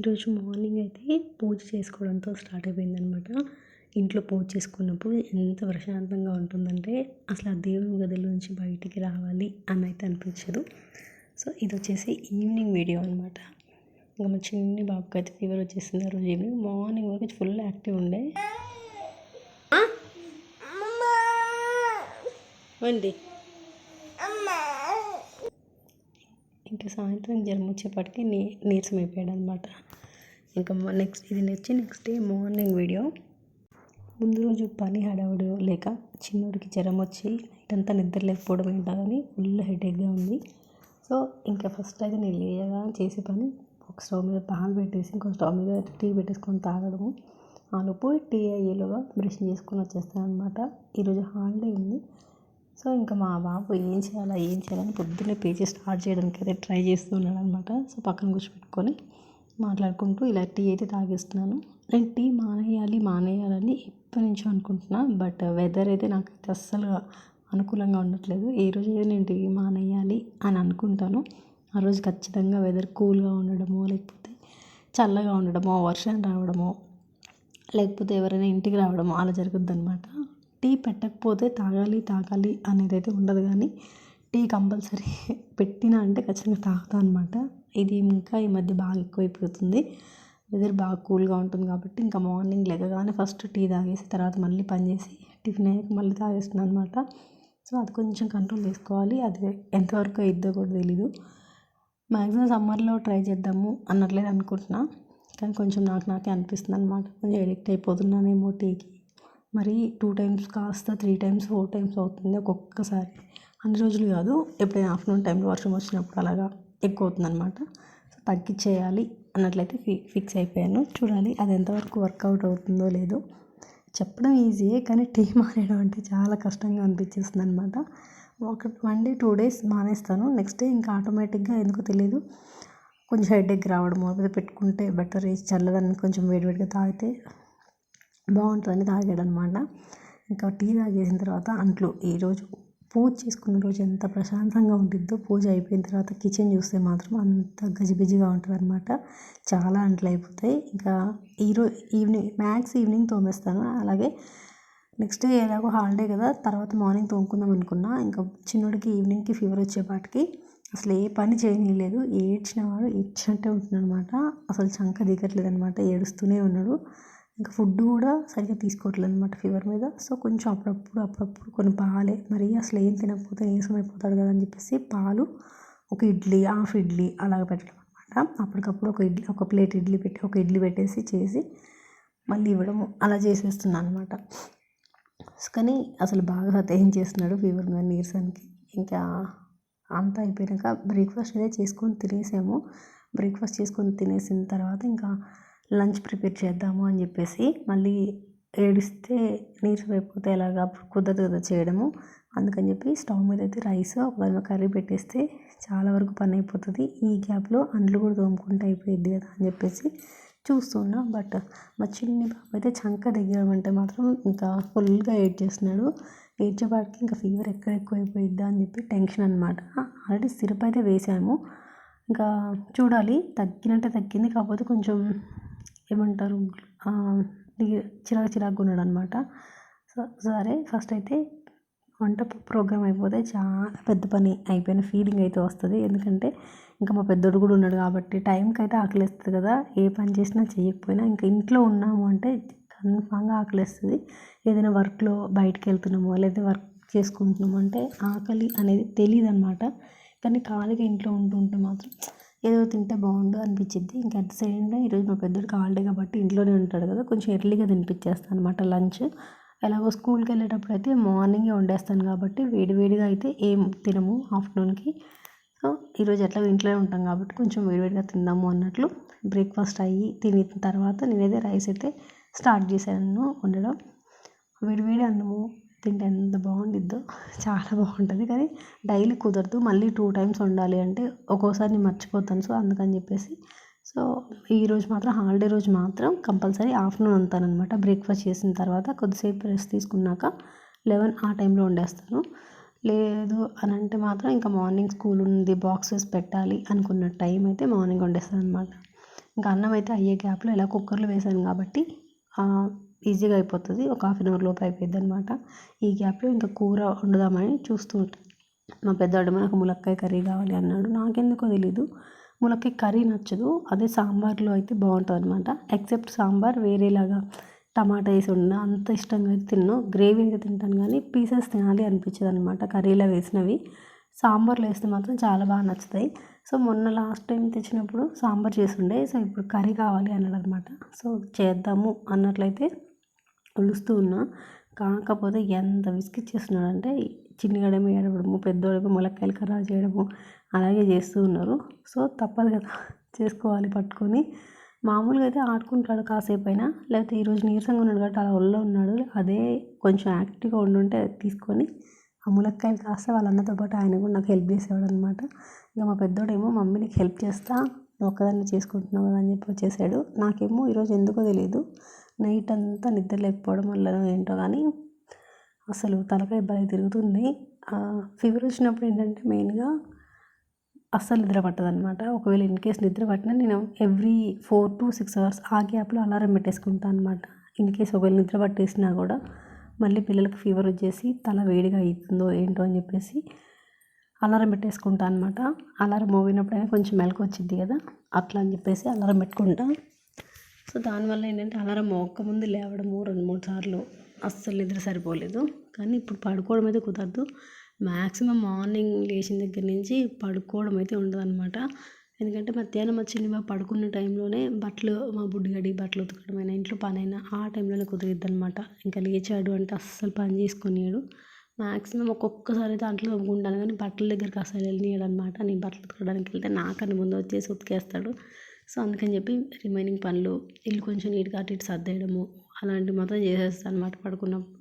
ఈరోజు మార్నింగ్ అయితే పూజ చేసుకోవడంతో స్టార్ట్ అయిపోయిందనమాట ఇంట్లో పూజ చేసుకున్నప్పుడు ఎంత ప్రశాంతంగా ఉంటుందంటే అసలు ఆ దేవుని గదిలో నుంచి బయటికి రావాలి అని అయితే అనిపించదు. సో ఇది వచ్చేసి ఈవినింగ్ వీడియో అనమాట ఇంకా మా చిన్ని బాబుకి అయితే ఫీవర్ వచ్చేసింది ఆ రోజు ఈవినింగ్. మార్నింగ్ వరకు ఫుల్ యాక్టివ్ ఉండే. వండి. ఇంకా సాయంత్రం జ్వరం వచ్చేప్పటికి నీ నీరసం అయిపోయాడు అనమాట ఇంకా నెక్స్ట్ ఇది వచ్చి నెక్స్ట్ డే మార్నింగ్ వీడియో. ముందు రోజు పని హడావుడు లేక చిన్నోడికి జ్వరం వచ్చి నైట్ అంతా నిద్ర లేకపోవడం ఏంటో కానీ ఫుల్ హెడేక్గా ఉంది. సో ఇంకా ఫస్ట్ అయితే నేను లేయగా చేసే పని ఒక స్టవ్ మీద పాలు పెట్టేసి ఇంకో స్టవ్ మీద టీ పెట్టేసుకొని తాగడము. ఆలోపు టీ అయ్యేలోగా బ్రష్ చేసుకొని వచ్చేస్తాను అనమాట ఈరోజు హాలిడే ఉంది. సో ఇంకా మా బాబు ఏం చేయాలా ఏం చేయాలని పొద్దున్నే పేజీ స్టార్ట్ చేయడానికి అయితే ట్రై చేస్తున్నాడు అనమాట సో పక్కన కూర్చోపెట్టుకొని మాట్లాడుకుంటూ ఇలా టీ అయితే తాగేస్తున్నాను. నేను టీ మానేయాలి మానేయాలని ఎప్పటి నుంచో అనుకుంటున్నా. బట్ వెదర్ అయితే నాకు అయితే అస్సలు అనుకూలంగా ఉండట్లేదు. ఏ రోజు అయితే నేను టీ మానేయాలి అని అనుకుంటాను. ఆ రోజు ఖచ్చితంగా వెదర్ కూల్గా ఉండడమో లేకపోతే చల్లగా ఉండడమో వర్షం రావడమో లేకపోతే ఎవరైనా ఇంటికి రావడమో అలా జరుగుద్ది అనమాట టీ పెట్టకపోతే తాగాలి తాగాలి అనేది అయితే ఉండదు కానీ టీ కంపల్సరీ పెట్టినా అంటే ఖచ్చితంగా తాగుతా అనమాట ఇది ఇంకా ఈ మధ్య బాగా ఎక్కువైపోతుంది. వెదర్ బాగా కూల్గా ఉంటుంది కాబట్టి ఇంకా మార్నింగ్ లెగగానే ఫస్ట్ టీ తాగేసి తర్వాత మళ్ళీ పని చేసి టిఫిన్ అయ్యాక మళ్ళీ తాగేస్తున్నాను అనమాట సో అది కొంచెం కంట్రోల్ చేసుకోవాలి. అది ఎంతవరకు అయిద్దో కూడా తెలీదు. మ్యాక్సిమం సమ్మర్లో ట్రై చేద్దాము అన్నట్లేదు అనుకుంటున్నా. కానీ కొంచెం నాకు నాకే అనిపిస్తుంది అనమాట కొంచెం ఎడిక్ట్ అయిపోతున్నానేమో టీకి. మరి టూ టైమ్స్ కాస్త త్రీ టైమ్స్ ఫోర్ టైమ్స్ అవుతుంది ఒక్కొక్కసారి. అన్ని రోజులు కాదు ఎప్పుడైనా ఆఫ్టర్నూన్ టైంలో వర్షం వచ్చినప్పుడు అలాగా ఎక్కువ అవుతుంది అనమాట సో తగ్గించేయాలి అన్నట్లయితే ఫి ఫిక్స్ అయిపోయాను. చూడాలి అది ఎంతవరకు వర్కౌట్ అవుతుందో లేదో. చెప్పడం ఈజీయే కానీ టీ మానేయడం అంటే చాలా కష్టంగా అనిపించేస్తుంది అనమాట ఒక వన్ డే టూ డేస్ మానేస్తాను. నెక్స్ట్ డే ఇంకా ఆటోమేటిక్గా ఎందుకో తెలియదు కొంచెం హెడేక్ రావడం పెట్టుకుంటే బెటర్ వేసి చల్లదాన్ని కొంచెం వేడివేడిగా తాగితే బాగుంటుందని తాగాడు అనమాట ఇంకా టీ తాగేసిన తర్వాత అంట్లు. ఈరోజు పూజ చేసుకున్న రోజు ఎంత ప్రశాంతంగా ఉంటుందో పూజ అయిపోయిన తర్వాత కిచెన్ చూస్తే మాత్రం అంత గజిబిజిగా ఉంటుంది అనమాట చాలా అంట్లు అయిపోతాయి. ఇంకా ఈరోజు ఈవినింగ్ మ్యాక్స్ ఈవినింగ్ తోమేస్తాను. అలాగే నెక్స్ట్ డే ఎలాగో హాలిడే కదా తర్వాత మార్నింగ్ తోముకుందాం అనుకున్నా. ఇంకా చిన్నోడికి ఈవినింగ్కి ఫీవర్ వచ్చేపాటికి అసలు ఏ పని చేయనీయలేదు. ఏడ్చిన వాడు ఏడ్చినట్టే ఉంటున్నాడు అనమాట అసలు చంక దిగట్లేదు అనమాట ఏడుస్తూనే ఉన్నాడు. ఇంకా ఫుడ్ కూడా సరిగ్గా తీసుకోవట్లేదు అనమాట ఫీవర్ మీద. సో కొంచెం అప్పుడప్పుడు అప్పుడప్పుడు కొన్ని పాలే. మరీ అసలు ఏం తినకపోతే నీరసం అయిపోతాడు కదా అని చెప్పేసి పాలు ఒక ఇడ్లీ హాఫ్ ఇడ్లీ అలాగ పెట్టడం అనమాట అప్పటికప్పుడు ఒక ఇడ్లీ ఒక ప్లేట్ ఇడ్లీ పెట్టి ఒక ఇడ్లీ పెట్టేసి చేసి మళ్ళీ ఇవ్వడము అలా చేసేస్తున్నాను అనమాట కానీ అసలు బాగా సతేం చేస్తున్నాడు ఫీవర్ మీద నీరసానికి? ఇంకా అంతా అయిపోయాక బ్రేక్ఫాస్ట్ అయితే చేసుకొని తినేసాము. బ్రేక్ఫాస్ట్ చేసుకొని తినేసిన తర్వాత ఇంకా లంచ్ ప్రిపేర్ చేద్దాము అని చెప్పేసి మళ్ళీ ఏడిస్తే నీరసం అయిపోతే ఎలాగా కుదరదు కదా చేయడము. అందుకని చెప్పి స్టవ్ మీద అయితే రైస్ ఒకవేళ కర్రీ పెట్టేస్తే చాలా వరకు పని అయిపోతుంది. ఈ గ్యాప్లో అండ్లు కూడా తోముకుంటే అయిపోయింది కదా అని చెప్పేసి చూస్తున్నా బట్ మా చిన్ని పాప అయితే చంక దగ్గర అంటే మాత్రం ఇంకా ఫుల్గా ఏడ్ చేస్తున్నాడు. ఏడ్చేపాటికి ఇంకా ఫీవర్ ఎక్కడ ఎక్కువ అయిపోయిద్దా అని చెప్పి టెన్షన్ అనమాట ఆల్రెడీ సిరప్ అయితే వేసాము. ఇంకా చూడాలి తగ్గినట్టే తగ్గింది. కాకపోతే కొంచెం ఏమంటారు? చిరాకు చిరాకుగా ఉన్నాడు అనమాట సో సరే ఫస్ట్ అయితే వంట ప్రోగ్రామ్ అయిపోతే చాలా పెద్ద పని అయిపోయిన ఫీలింగ్ అయితే వస్తుంది. ఎందుకంటే ఇంకా మా పెద్దోడు కూడా ఉన్నాడు కాబట్టి టైంకి అయితే ఆకలిస్తుంది కదా. ఏ పని చేసినా చేయకపోయినా ఇంకా ఇంట్లో ఉన్నాము అంటే కన్ఫామ్గా ఆకలిస్తుంది. ఏదైనా వర్క్లో బయటకు వెళ్తున్నామో లేదా వర్క్ చేసుకుంటున్నాము అంటే ఆకలి అనేది తెలియదు అనమాట కానీ ఖాళీగా ఇంట్లో ఉంటుంటే మాత్రం ఏదో తింటే బాగుండు అనిపించింది ఇంకా అట్ సైడ్ ఈరోజు మా పెద్దోడికి హాలిడే కాబట్టి ఇంట్లోనే ఉంటాడు కదా కొంచెం ఎర్లీగా తినిపించేస్తాను అనమాట లంచ్. ఎలాగో స్కూల్కి వెళ్ళేటప్పుడు అయితే మార్నింగే వండేస్తాను కాబట్టి వేడివేడిగా అయితే ఏం తినము ఆఫ్టర్నూన్కి. సో ఈరోజు ఎట్లా ఇంట్లోనే ఉంటాం కాబట్టి కొంచెం వేడివేడిగా తిందాము అన్నట్లు బ్రేక్ఫాస్ట్ అయ్యి తిని తర్వాత నేనైతే రైస్ అయితే స్టార్ట్ చేశాను వండడం. వేడివేడి అన్నము తింటే ఎంత బాగుండిద్దో చాలా బాగుంటుంది. కానీ డైలీ కుదరదు. మళ్ళీ టూ టైమ్స్ వండాలి అంటే ఒక్కోసారి నేను మర్చిపోతాను. సో అందుకని చెప్పేసి. సో ఈరోజు మాత్రం హాలిడే రోజు మాత్రం కంపల్సరీ ఆఫ్టర్నూన్ వండుతాను బ్రేక్ఫాస్ట్ చేసిన తర్వాత కొద్దిసేపు రెస్ట్ తీసుకున్నాక లెవెన్ ఆ టైంలో వండేస్తాను. లేదు అని అంటే మాత్రం ఇంకా మార్నింగ్ స్కూల్ ఉంది బాక్సెస్ పెట్టాలి అనుకున్న టైం అయితే మార్నింగ్ వండేస్తాను అనమాట ఇంకా అన్నం అయితే అయ్యే గ్యాప్లో ఇలా కుక్కర్లో వేసాను కాబట్టి ఈజీగా అయిపోతుంది. ఒక హాఫ్ అన్ అవర్ లోపు అయిపోయింది అనమాట ఈ గ్యాప్లో ఇంకా కూర వండుదామని చూస్తూ ఉంటాను మా పెద్దవాడు నాకు ములక్కాయ కర్రీ కావాలి అన్నాడు. నాకెందుకో తెలీదు. ములక్కాయ కర్రీ నచ్చదు. అదే సాంబార్లో అయితే బాగుంటుంది అనమాట ఎక్సెప్ట్ సాంబార్ వేరేలాగా టమాటా వేసి ఉన్న అంత ఇష్టంగా అయితే తిన్ను. గ్రేవీ అయితే తింటాను కానీ పీసెస్ తినాలి అనిపించదు అనమాట కర్రీలో వేసినవి. సాంబార్లో వేస్తే మాత్రం చాలా బాగా నచ్చుతాయి. సో మొన్న లాస్ట్ టైం తెచ్చినప్పుడు సాంబార్ చేసి ఉండే. సో ఇప్పుడు కర్రీ కావాలి అన్నాడు అనమాట సో చేద్దాము అన్నట్లయితే కొలుస్తూ ఉన్నా కాకపోతే ఎంత విసిగిచ్చేస్తున్నాడంటే చిన్నగాడేమో ఏడవడము పెద్దోడేమో ములక్కాయలు ఖరాబ్ చేయడము అలాగే చేస్తూ ఉన్నారు. సో తప్పదు కదా చేసుకోవాలి పట్టుకొని. మామూలుగా అయితే ఆడుకుంటాడు కాసేపు అయినా లేకపోతే ఈరోజు నీరసంగా ఉన్నాడు కాబట్టి అలా ఒళ్ళో ఉన్నాడు అదే కొంచెం యాక్టివ్గా ఉండుంటే తీసుకొని ఆ ములక్కాయలు కాస్త వాళ్ళ అన్నతో పాటు ఆయన కూడా నాకు హెల్ప్ చేసేవాడు అనమాట ఇక మా పెద్దోడేమో మమ్మీ నీకు హెల్ప్ చేస్తా నువ్వు ఒక్కదాన్ని చేసుకుంటున్నావు కదా అని చెప్పి వచ్చేసాడు. నాకేమో ఈరోజు ఎందుకో తెలియదు నైట్ అంతా నిద్ర లేకపోవడం వల్ల ఏంటో కానీ అసలు తలకాయ భలే తిరుగుతుంది. ఫీవర్ వచ్చినప్పుడు ఏంటంటే మెయిన్గా అస్సలు నిద్ర పట్టదు అనమాట ఒకవేళ ఇన్ కేస్ నిద్ర పట్టినా నేను every four to six hours ఆ గ్యాప్లో అలారం పెట్టేసుకుంటాను అనమాట ఇన్ కేస్ ఒకవేళ నిద్ర పట్టేసినా కూడా మళ్ళీ పిల్లలకు ఫీవర్ వచ్చేసి తల వేడిగా అవుతుందో ఏంటో అని చెప్పేసి అలారం పెట్టేసుకుంటా అనమాట అలారం మోగినప్పుడైనా కొంచెం మెలకు వచ్చింది కదా అట్లా అని చెప్పేసి అలారం పెట్టుకుంటా. సో దానివల్ల ఏంటంటే అలారం మోగకముందు లేవడము రెండు మూడు సార్లు అస్సలు నిద్ర సరిపోలేదు. కానీ ఇప్పుడు పడుకోవడం అయితే కుదరదు. మ్యాక్సిమం మార్నింగ్ లేచిన దగ్గర నుంచి పడుకోవడం అయితే ఉండదు అనమాట ఎందుకంటే మధ్యాహ్నం మా చిన్న పడుకున్న టైంలోనే బట్టలు మా బుడ్డిగడి బట్టలు ఉతకడమైనా ఇంట్లో పనైనా ఆ టైంలోనే కుదిరిద్ది అనమాట ఇంకా లేచాడు అంటే అస్సలు పని చేసుకునేడు మ్యాక్సిమం ఒక్కొక్కసారి అయితే అంట్లు తోముకుంటాను కానీ బట్టల దగ్గరికి అసలు వెళ్ళనియడు అనమాట నేను బట్టలు ఉతకడానికి వెళ్తే నాకన్నా ముందు వచ్చేసి ఉతికేస్తాడు. సో అందుకని చెప్పి రిమైనింగ్ పనులు ఇల్లు కొంచెం నీట్గా అటు ఇటు సర్దేయడము అలాంటివి మాత్రం చేసేస్తాను అనమాట పడుకున్నప్పుడు.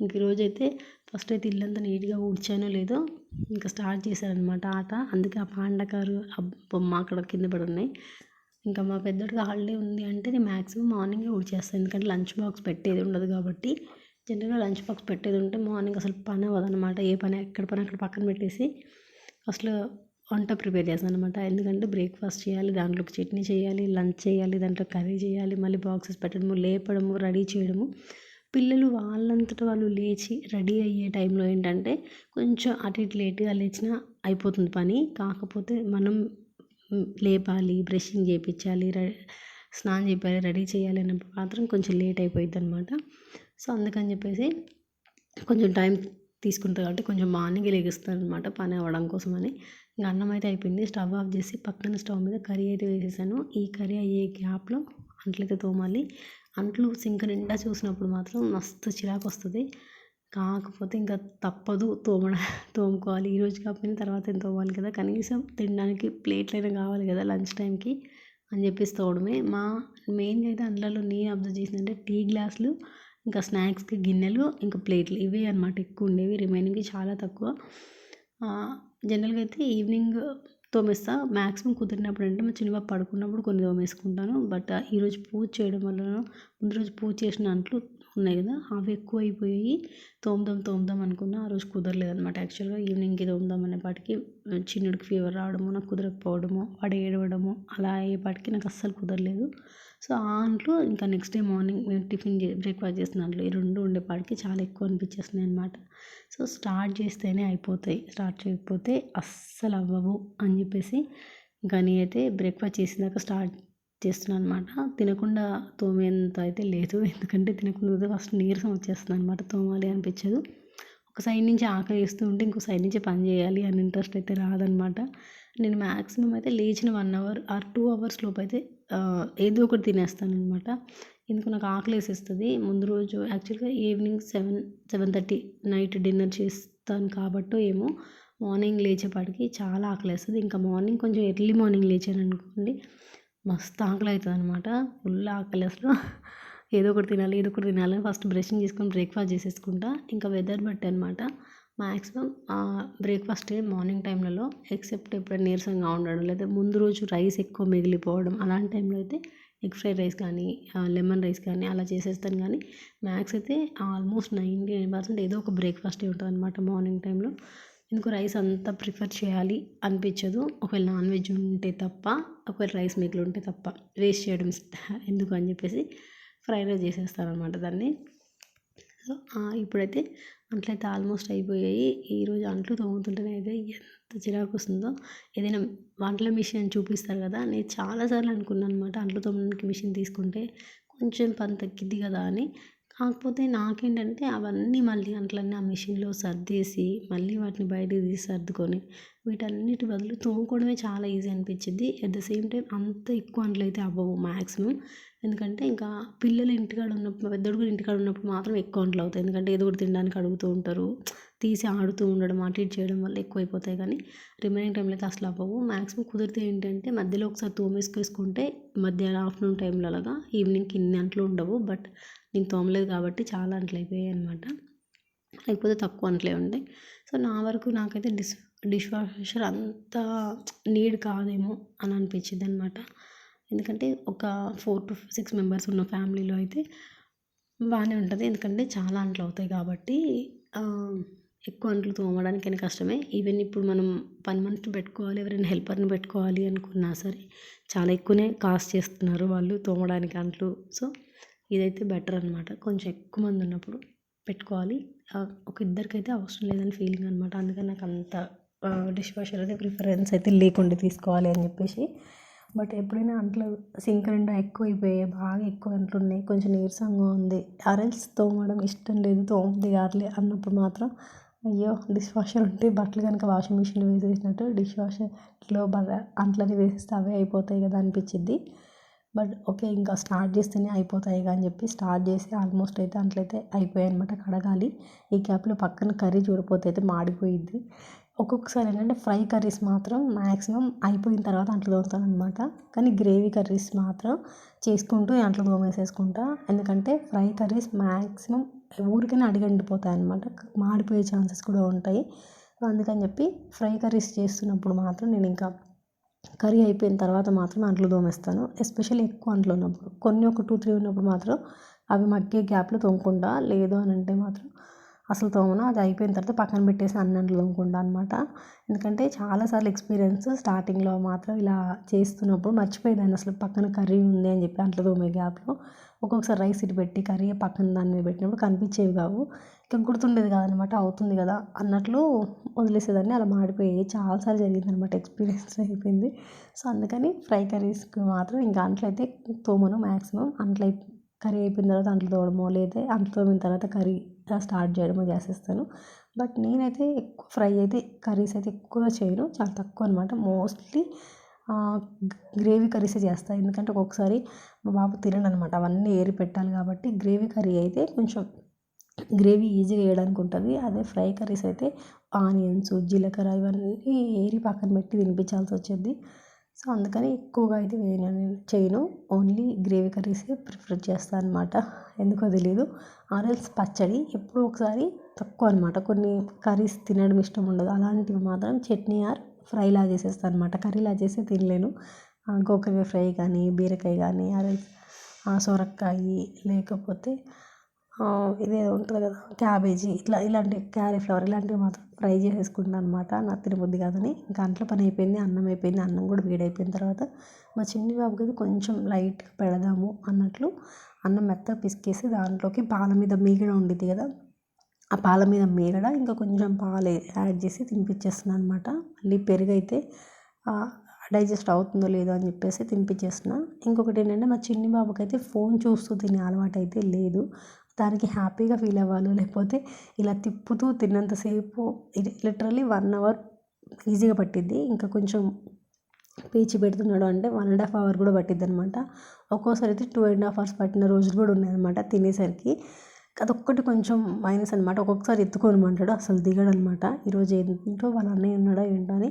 ఇంక ఈరోజైతే ఫస్ట్ అయితే ఇల్లంతా నీట్గా ఊడ్చానో లేదో ఇంకా స్టార్ట్ చేశారనమాట ఆట. అందుకే ఆ పాండకారు ఆ బొమ్మ అక్కడ కింద పడి ఉన్నాయి. ఇంకా మా పెద్దోడికి హాలిడే ఉంది అంటే నేను మ్యాక్సిమం మార్నింగే ఊడ్చేస్తాను ఎందుకంటే లంచ్ బాక్స్ పెట్టేది ఉండదు కాబట్టి జనరల్గా లంచ్ బాక్స్ పెట్టేది ఉంటే మార్నింగ్ అసలు పని అవ్వదు అనమాట ఏ పని ఎక్కడ పని అక్కడ పక్కన పెట్టేసి అసలు వంట ప్రిపేర్ చేస్తాను అనమాట ఎందుకంటే బ్రేక్ఫాస్ట్ చేయాలి దాంట్లోకి చట్నీ చేయాలి లంచ్ చేయాలి దాంట్లో కర్రీ చేయాలి మళ్ళీ బాక్సెస్ పెట్టడము లేపడము రెడీ చేయడము. పిల్లలు వాళ్ళంతట వాళ్ళు లేచి రెడీ అయ్యే టైంలో ఏంటంటే కొంచెం అటు ఇటు లేట్గా లేచినా అయిపోతుంది పని. కాకపోతే మనం లేపాలి బ్రషింగ్ చేయించాలి స్నానం చేయాలి రెడీ చేయాలి అన్నప్పుడు మాత్రం కొంచెం లేట్ అయిపోయింది అనమాట సో అందుకని చెప్పేసి కొంచెం టైం తీసుకుంటారు కాబట్టి కొంచెం మార్నింగ్ లెగిస్తారు అనమాట పని అవ్వడం కోసమని. ఇంకా అన్నం అయితే అయిపోయింది. స్టవ్ ఆఫ్ చేసి పక్కన స్టవ్ మీద కర్రీ అయితే వేసేసాను. ఈ కర్రీ అయ్యే గ్యాప్లో అంట్లయితే తోమాలి. అంట్లు సింక్ నిండా చూసినప్పుడు మాత్రం మస్తు చిరాకు వస్తుంది. కాకపోతే ఇంకా తప్పదు తోమడం తోముకోవాలి. ఈరోజు కాకపోయినా తర్వాత ఎంత తోమాలి కదా. కనీసం తినడానికి ప్లేట్లైనా కావాలి కదా లంచ్ టైంకి అని చెప్పేసి తోవడమే మా మెయిన్గా అయితే అందులో నేను అబ్జర్వ్ చేసిందంటే టీ గ్లాసులు ఇంకా స్నాక్స్కి గిన్నెలు ఇంకా ప్లేట్లు ఇవే అనమాట ఎక్కువ ఉండేవి. రిమైనింగ్ చాలా తక్కువ. జనరల్గా అయితే ఈవినింగ్ తోమేస్తా. మ్యాక్సిమం కుదిరినప్పుడు అంటే మా చిన్నబాబు పడుకున్నప్పుడు కొన్ని తోమేసుకుంటాను. బట్ ఈరోజు పూజ చేయడం వల్ల ముందు రోజు పూజ చేసిన అంట్లు ఉన్నాయి కదా అవి ఎక్కువ అయిపోయాయి. తోముదాం తోముదాం అనుకున్నా ఆ రోజు కుదరలేదు అనమాట యాక్చువల్గా ఈవినింగ్కి తోముదాం అనేపాటికి చిన్నుడికి ఫీవర్ రావడము నాకు కుదరకపోవడము వాడు ఏడవడము అలా అయ్యేపాటికి నాకు అస్సలు కుదరలేదు. సో ఆ అంట్లో ఇంకా నెక్స్ట్ డే మార్నింగ్ మేము టిఫిన్ బ్రేక్ఫాస్ట్ చేసిన దాంట్లో ఈ రెండు ఉండేపాటికి చాలా ఎక్కువ అనిపించేస్తున్నాయి అనమాట సో స్టార్ట్ చేస్తేనే అయిపోతాయి స్టార్ట్ చేయకపోతే అస్సలు అవ్వవు అని చెప్పేసి ఇంకా నేనైతే బ్రేక్ఫాస్ట్ చేసినాక స్టార్ట్ చేస్తున్నాను అనమాట తినకుండా తోమేంత అయితే లేదు. ఎందుకంటే తినకుండా ఫస్ట్ నీరసం వచ్చేస్తుంది అనమాట తోమాలి అనిపించదు. ఒక సైడ్ నుంచి ఆకలి వేస్తూ ఉంటే ఇంకో సైడ్ నుంచి పని చేయాలి అని ఇంట్రెస్ట్ అయితే రాదనమాట నేను మ్యాక్సిమం అయితే లేచిన one hour or two hours లోపు అయితే ఏదో ఒకటి తినేస్తాను అనమాట ఎందుకు నాకు ఆకలి వేసేస్తుంది. ముందు రోజు యాక్చువల్గా evening seven seven thirty night dinner చేస్తాను కాబట్టి ఏమో మార్నింగ్ లేచేపాటికి చాలా ఆకలి వేస్తుంది. ఇంకా మార్నింగ్ కొంచెం ఎర్లీ మార్నింగ్ లేచాను అనుకోండి మస్తు ఆకలి అవుతుంది అనమాట ఫుల్ ఆకలి అసలు. ఏదో ఒకటి తినాలి ఏదో ఒకటి తినాలి ఫస్ట్ బ్రషింగ్ చేసుకొని బ్రేక్ఫాస్ట్ చేసేసుకుంటా. ఇంకా వెదర్ బట్టి అనమాట మ్యాక్సిమం బ్రేక్ఫాస్ట్ మార్నింగ్ టైంలలో ఎక్సెప్ట్ ఎప్పుడైనా నీరసంగా ఉండడం లేదా ముందు రోజు రైస్ ఎక్కువ మిగిలిపోవడం అలాంటి టైంలో అయితే ఎగ్ ఫ్రైడ్ రైస్ కానీ లెమన్ రైస్ కానీ అలా చేసేస్తాను. కానీ మ్యాక్స్ అయితే ఆల్మోస్ట్ నైంటీ నైన్ పర్సెంట్ ఏదో ఒక బ్రేక్ఫాస్టే ఉంటుంది అనమాట మార్నింగ్ టైంలో. ఎందుకు రైస్ అంతా ప్రిఫర్ చేయాలి అనిపించదు. ఒకవేళ నాన్ వెజ్ ఉంటే తప్ప ఒకవేళ రైస్ మిగిలి ఉంటే తప్ప. వేస్ట్ చేయడం ఎందుకు అని చెప్పేసి ఫ్రైడ్ రైస్ చేసేస్తాను అనమాట దాన్ని. సో ఇప్పుడైతే అంట్లయితే ఆల్మోస్ట్ అయిపోయాయి. ఈరోజు అంట్లు తోముతుంటేనే అయితే ఎంత చిరాకు వస్తుందో. ఏదైనా వంటల మిషన్ చూపిస్తారు కదా నేను చాలాసార్లు అనుకున్నాను అనమాట అంట్లు తోమడానికి మిషన్ తీసుకుంటే కొంచెం పని తగ్గిద్ది కదా అని. కాకపోతే నాకేంటంటే అవన్నీ మళ్ళీ అంట్లన్నీ ఆ మిషన్లో సర్దేసి మళ్ళీ వాటిని బయటకి తీసి సర్దుకొని వీటన్నిటి బదులు తోముకోవడమే చాలా ఈజీ అనిపించింది. అట్ ద సేమ్ టైం అంత ఎక్కువ అంట్లు అయితే అవ్వవు మ్యాక్సిమం ఎందుకంటే ఇంకా పిల్లలు ఇంటికాడ ఉన్నప్పుడు పెద్దోడు కూడా ఇంటికాడ ఉన్నప్పుడు మాత్రం ఎక్కువ అంట్లు అవుతాయి. ఎందుకంటే ఏదో ఒకటి తినడానికి అడుగుతూ ఉంటారు. తీసి ఆడుతూ ఉండడం అటు ఇటు చేయడం వల్ల ఎక్కువ అయిపోతాయి కానీ రిమైనింగ్ టైంలో అయితే అసలు అవ్వవు. మ్యాక్సిమం కుదిరితే ఏంటంటే మధ్యలో ఒకసారి తోమేసుకేసుకుంటే మధ్యాహ్నం ఆఫ్టర్నూన్ టైంలో అలాగా ఈవినింగ్కి ఇన్ని అంట్లు ఉండవు. బట్ నేను తోమలేదు కాబట్టి చాలా అంట్లు అయిపోయాయి అనమాట లేకపోతే తక్కువ అంట్లే ఉంటాయి సో నా వరకు నాకైతే డిస్ డిష్ వాషర్ అంత నీడ్ కాదేమో అని అనిపించింది అనమాట ఎందుకంటే ఒక ఫోర్ టు సిక్స్ మెంబర్స్ ఉన్న ఫ్యామిలీలో అయితే బాగానే ఉంటుంది. ఎందుకంటే చాలా అంట్లు అవుతాయి కాబట్టి ఎక్కువ అంట్లు తోమడానికైనా కష్టమే. ఈవెన్ ఇప్పుడు మనం పని మనిషిని పెట్టుకోవాలి ఎవరైనా హెల్పర్ని పెట్టుకోవాలి అనుకున్నా సరే చాలా ఎక్కువనే కాస్ట్ చేస్తున్నారు వాళ్ళు తోమడానికి అంట్లు. సో ఇదైతే బెటర్ అనమాట కొంచెం ఎక్కువ మంది ఉన్నప్పుడు పెట్టుకోవాలి. ఒక ఇద్దరికైతే అవసరం లేదని ఫీలింగ్ అనమాట అందుకని నాకు అంత డిష్ వాషర్ అయితే ప్రిఫరెన్స్ అయితే లేకుండా తీసుకోవాలి అని చెప్పేసి. బట్ ఎప్పుడైనా అంట్లో సింక్ నిండా ఎక్కువ అయిపోయాయి బాగా ఎక్కువ అంట్లు ఉన్నాయి. కొంచెం నీరసంగా ఉంది. అరెల్స్ తోమడం ఇష్టం లేదు. తోమది కాదులే అన్నప్పుడు మాత్రం అయ్యో డిష్ వాషర్ ఉంటే బట్టలు కనుక వాషింగ్ మిషన్లో వేసేసినట్టు డిష్ వాషర్లో అంట్లని వేసేస్తే అవే అయిపోతాయి కదా అనిపించింది బట్ ఓకే ఇంకా స్టార్ట్ చేస్తేనే అయిపోతాయి అని చెప్పి స్టార్ట్ చేసి ఆల్మోస్ట్ అయితే అట్లయితే అయిపోయాయి అనమాట కడగాలి. ఈ క్యాప్లో పక్కన కర్రీ చూడిపోతే అయితే మాడిపోయిద్ది. ఒక్కొక్కసారి ఏంటంటే ఫ్రై కర్రీస్ మాత్రం మ్యాక్సిమం అయిపోయిన తర్వాత అంట్లు తోముతాను అనమాట కానీ గ్రేవీ కర్రీస్ మాత్రం చేసుకుంటూ అంట్లు తోమేసేసుకుంటా. ఎందుకంటే ఫ్రై కర్రీస్ మ్యాక్సిమం ఊరికనే అడిగండిపోతాయి అనమాట మాడిపోయే ఛాన్సెస్ కూడా ఉంటాయి. అందుకని చెప్పి ఫ్రై కర్రీస్ చేస్తున్నప్పుడు మాత్రం నేను ఇంకా కర్రీ అయిపోయిన తర్వాత మాత్రం అంట్లు తోమేస్తాను. ఎస్పెషల్లీ ఎక్కువ అంట్లు ఉన్నప్పుడు. కొన్ని ఒక టూ త్రీ ఉన్నప్పుడు మాత్రం అవి మగ్గే గ్యాప్లో తొమ్మకుండా లేదు అని అంటే మాత్రం అసలు తోమను? అది అయిపోయిన తర్వాత పక్కన పెట్టేసి అన్నంట్లో తోముకుంటా అనమాట ఎందుకంటే చాలాసార్లు ఎక్స్పీరియన్స్ స్టార్టింగ్లో మాత్రం ఇలా చేస్తున్నప్పుడు మర్చిపోయేదాన్ని. అసలు పక్కన కర్రీ ఉంది అని చెప్పి అంట్లో తోమే గ్యాప్లో ఒక్కొక్కసారి రైస్ ఇటు పెట్టి కర్రీ పక్కన దాని మీద పెట్టినప్పుడు కనిపించేవి కావు. ఇంకా గుర్తుండేది కాదనమాట అవుతుంది కదా అన్నట్లు వదిలేసేదాన్ని. అలా మాడిపోయాయి చాలాసార్లు జరిగింది అనమాట ఎక్స్పీరియన్స్ అయిపోయింది. సో అందుకని ఫ్రై కర్రీస్కి మాత్రం ఇంకా అంట్లో అయితే తోమను మ్యాక్సిమం అంట్లో కర్రీ అయిపోయిన తర్వాత అంట్లు తోమడమో లేదా అంట్లు తోమిన తర్వాత కర్రీ స్టార్ట్ చేయడము చేసేస్తాను. బట్ నేనైతే ఎక్కువ ఫ్రై అయితే కర్రీస్ అయితే ఎక్కువ చేయను. చాలా తక్కువ అనమాట మోస్ట్లీ గ్రేవీ కర్రీసే చేస్తాను ఎందుకంటే ఒక్కొక్కసారి మా బాబు తినడు అనమాట అవన్నీ ఏరి పెట్టాలి కాబట్టి గ్రేవీ కర్రీ అయితే కొంచెం గ్రేవీ ఈజీగా వేయడానికి ఉంటుంది. అదే ఫ్రై కర్రీస్ అయితే ఆనియన్స్ జీలకర్ర ఇవన్నీ ఏరి పక్కన పెట్టి తినిపించాల్సి వచ్చేది. సో అందుకని ఎక్కువగా అయితే నేను చేయను. ఓన్లీ గ్రేవీ కర్రీసే ప్రిఫర్ చేస్తాను అనమాట ఎందుకో తెలియదు ఆర్ఎల్స్ పచ్చడి ఎప్పుడో ఒకసారి తక్కువ అనమాట కొన్ని కర్రీస్ తినడం ఇష్టం ఉండదు. అలాంటివి మాత్రం చట్నీ ఆర్ ఫ్రైలా చేసేస్తాను అనమాట కర్రీలా చేస్తే తినలేను. గోకరకాయ ఫ్రై కానీ బీరకాయ కానీ ఆర్ఎల్స్ సొరకాయ లేకపోతే ఇది ఉంటుంది కదా క్యాబేజీ. ఇట్లా ఇలాంటి క్యాలీఫ్లవర్ ఇలాంటివి మాత్రం ఫ్రై చేసేసుకుంటాను అనమాట నాకు తినబుద్ది కాదని. ఇంకా అంట్లో పని అయిపోయింది అన్నం అయిపోయింది అన్నం కూడా వేడైపోయిన తర్వాత మా చిన్ని బాబుకి అయితే కొంచెం లైట్గా పెడదాము అన్నట్లు అన్నం మెత్తగా పిసికేసి దాంట్లోకి పాల మీద మీగడ ఉండిద్ది కదా ఆ పాల మీద మీగడ ఇంకా కొంచెం పాలు యాడ్ చేసి తినిపించేస్తున్నాను అనమాట మళ్ళీ పెరుగు అయితే డైజెస్ట్ అవుతుందో లేదో అని చెప్పేసి తినిపించేస్తున్నా ఇంకొకటి ఏంటంటే మా చిన్ని బాబుకి అయితే ఫోన్ చూస్తూ తినే అలవాటు అయితే లేదు. దానికి హ్యాపీగా ఫీల్ అవ్వాలి. లేకపోతే ఇలా తిప్పుతూ తిన్నంతసేపు లిటరలీ లిటరల్లీ వన్ అవర్ ఈజీగా పట్టిద్ది. ఇంకా కొంచెం పేచి పెడుతున్నాడు అంటే వన్ అండ్ హాఫ్ అవర్ కూడా పట్టిద్ది అనమాట ఒక్కోసారి అయితే టూ అండ్ హాఫ్ అవర్స్ పట్టిన రోజులు కూడా ఉన్నాయన్నమాట తినేసరికి. అదొక్కటి కొంచెం మైనస్ అనమాట ఒక్కొక్కసారి ఎత్తుకోనమంటాడు అసలు దిగడు అనమాట ఈరోజు ఏంటో వాళ్ళ అన్నయ్య ఉన్నాడో ఏంటో అని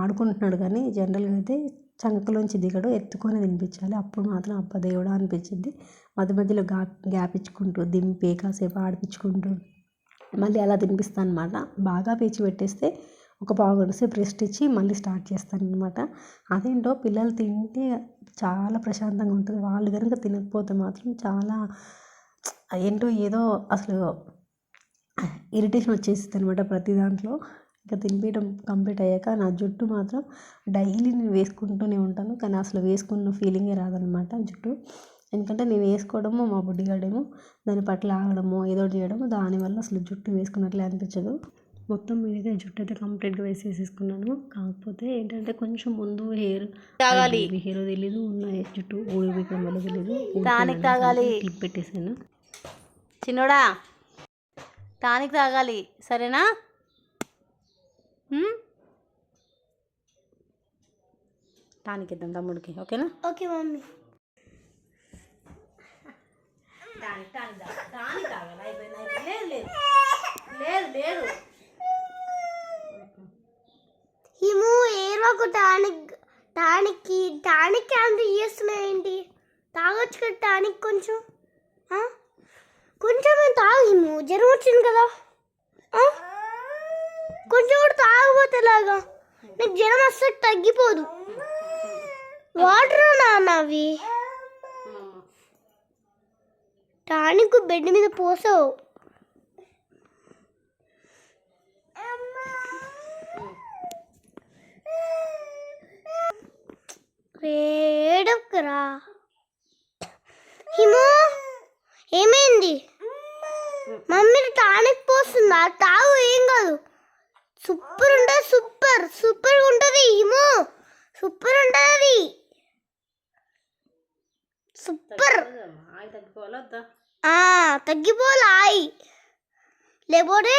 ఆడుకుంటున్నాడు. కానీ జనరల్గా అయితే చంకలోంచి దిగడు ఎత్తుకొని తినిపించాలి. అప్పుడు మాత్రం అబ్బా దేవుడా అనిపించింది. మధ్య మధ్యలో గా గ్యాప్ ఇచ్చుకుంటూ దింపి కాసేపు ఆడిపించుకుంటూ మళ్ళీ అలా తినిపిస్తాను అనమాట బాగా పేచి పెట్టేస్తే ఒక పావు గంట సేపు రెస్ట్ ఇచ్చి మళ్ళీ స్టార్ట్ చేస్తాను అనమాట అదేంటో పిల్లలు తింటే చాలా ప్రశాంతంగా ఉంటుంది. వాళ్ళు కనుక తినకపోతే మాత్రం చాలా ఏంటో ఏదో అసలు ఇరిటేషన్ వచ్చేస్తుంది అనమాట ప్రతి దాంట్లో. ఇంకా తినిపించడం కంప్లీట్ అయ్యాక నా జుట్టు మాత్రం డైలీ నేను వేసుకుంటూనే ఉంటాను. కానీ అసలు వేసుకున్న ఫీలింగే రాదనమాట జుట్టు. ఎందుకంటే నేను వేసుకోవడము మా బుడ్డిగాడేమో దాని పట్ల ఆగడము ఏదో చేయడము దానివల్ల అసలు జుట్టు వేసుకున్నట్లే అనిపించదు. మొత్తం మీదైతే జుట్టు అయితే కంప్లీట్గా వేసేసుకున్నాను కాకపోతే ఏంటంటే కొంచెం ముందు హెయిర్ తాగాలి. హెయిర్ తెలీదు ఉన్న జుట్టు ఊడిపోయడం వల్ల తెలీదు. టానిక్ తాగాలి. క్లిప్ పెట్టేశాను. చిన్నోడా టానిక్ తాగాలి. సరేనా? టానిక్ ఇద్దాం తమ్ముడికి ఓకేనా? Okay mummy. టానిక్ టానిక్ తాగాలి టానిక్ తాగాలి అయిపోయింది అయిపోయింది? లేదు లేదు. లేదు లేదు. హిము ఏరోకు టానిక్ టానిక్ టానిక్ అంత చేస్తున్నాయి ఏంటి? తాగొచ్చు కదా టానిక్ కొంచెం ఆ? కొంచెం తాగు హిము జ్వరం వచ్చింది కదా ఆ? కొంచెం కూడా తాగబోతే లాగా నీకు జ్వరం అస్సలు తగ్గిపోదు. వాటర్ నాన్న అవి? టానిక్ బెడ్ మీద పోసావు. రేడకురా హిమో ఏమైంది? మమ్మీ టానిక్ పోస్తుందా? తాగు ఏం కాదు. సూపర్ ఉంటుంది సూపర్. సూపర్ ఉంటుంది హిమో సూపర్ ఉంటుంది. సూపర్. ఆయి తగ్గిపోవాలా వద్దా? ఆ, తగ్గిపోలాయి లేకపోతే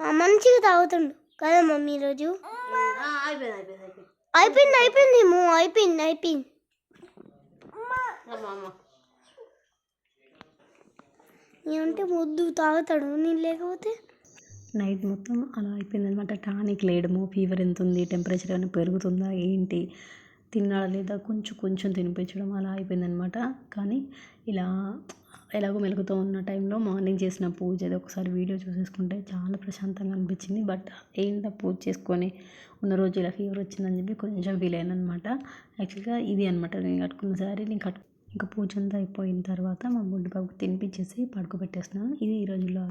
మంచిగా తాగుతుండు. కదా మమ్మీ ఈరోజు? అయిపోయింది అయిపోయింది ఏమో అయిపోయింది అయిపోయింది ఏమంటే ముద్దు తాగుతాడు నేను లేకపోతే? నైట్ మొత్తం అలా అయిపోయిందనమాట టానిక్ లేయడము ఫీవర్ ఎంత ఉంది టెంపరేచర్ ఏమైనా పెరుగుతుందా ఏంటి తిన్నాడా లేదా కొంచెం కొంచెం తినిపించడం అలా అయిపోయిందనమాట కానీ ఇలా ఎలాగో మెలుగుతూ ఉన్న టైంలో మార్నింగ్ చేసిన పూజ అది ఒకసారి వీడియో చూసేసుకుంటే చాలా ప్రశాంతంగా అనిపించింది. బట్ ఏంటో పూజ చేసుకొని ఉన్న రోజు ఇలా ఫీవర్ వచ్చిందని చెప్పి కొంచెం ఫీల్ అయ్యాను అనమాట యాక్చువల్గా ఇది అనమాట నేను కట్టుకున్న సారీ నేను కట్టు ఇంకా పూజ అంతా అయిపోయిన తర్వాత మా బుడ్డి బాబుకి తినిపించేసి పడుకోబెట్టేస్తున్నాను. ఇది ఈ రోజుల్లో